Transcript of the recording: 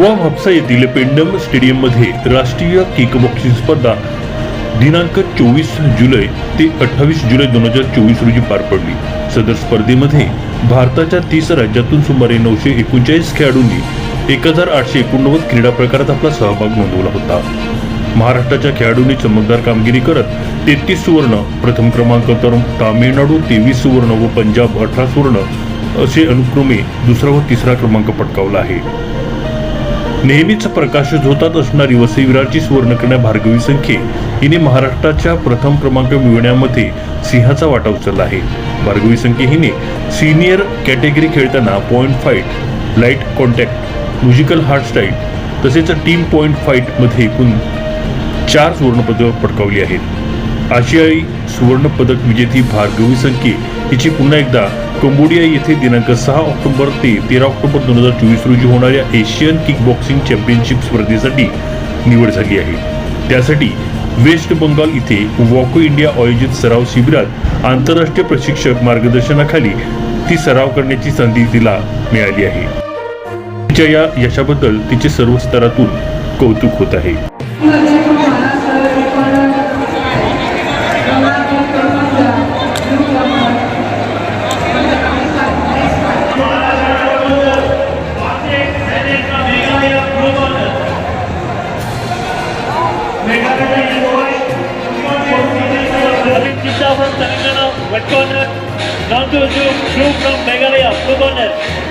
गोवा म्हापसा येथील पेंडम स्टेडियममध्ये राष्ट्रीय किकबॉक्सिंग स्पर्धा दिनांक चोवीस जुलै ते अठ्ठावीस जुलै दोन हजार चोवीस रोजी पार पडली. सदर स्पर्धेमध्ये भारताच्या तीस राज्यातून सुमारे नऊशे एकोणचाळीस खेळाडूंनी एक हजार आठशे एकोणनव्वद क्रीडा प्रकारात आपला सहभाग नोंदवला होता. महाराष्ट्राच्या खेळाडूंनी चमकदार कामगिरी करत तेहतीस सुवर्ण प्रथम क्रमांक तर तामिळनाडू तेवीस सुवर्ण व पंजाब अठरा सुवर्ण असे अनुक्रमे दुसरा व तिसरा क्रमांक पटकावला आहे. नेहमीच प्रकाश झोतात असणारी वसई विरारची सुवर्णकन्या भार्गवी संखे हिने महाराष्ट्राच्या प्रथम क्रमांक मिळवण्यामध्ये सिंहाचा वाटा उचलला आहे. भार्गवी संखे हिने सिनियर कॅटेगरी खेळताना point fight light contact musical hard style तसेच टीम पॉईंट फाईटमध्ये एकूण चार सुवर्णपदक पटकावली आहेत. आशियाई सुवर्णपदक विजेती भार्गवी संखे हिची पुन्हा एकदा कंबोडिया येथे दिनांक सहा ऑक्टोबर ते तेरा ऑक्टोबर दोन हजार चोवीस रोजी होणाऱ्या एशियन किकबॉक्सिंग चॅम्पियनशिप स्पर्धेसाठी निवड झाली आहे. त्यासाठी वेस्ट बंगाल इथे वॉको इंडिया आयोजित सराव शिबिरात आंतरराष्ट्रीय प्रशिक्षक मार्गदर्शनाखाली ती सराव करण्याची संधी तिला मिळाली आहे. तिच्या या यशाबद्दल तिचे सर्व स्तरातून कौतुक होत आहे. Arvind Chipta from Telangana, wet corner. Down to Drew from Meghalaya, blue corner.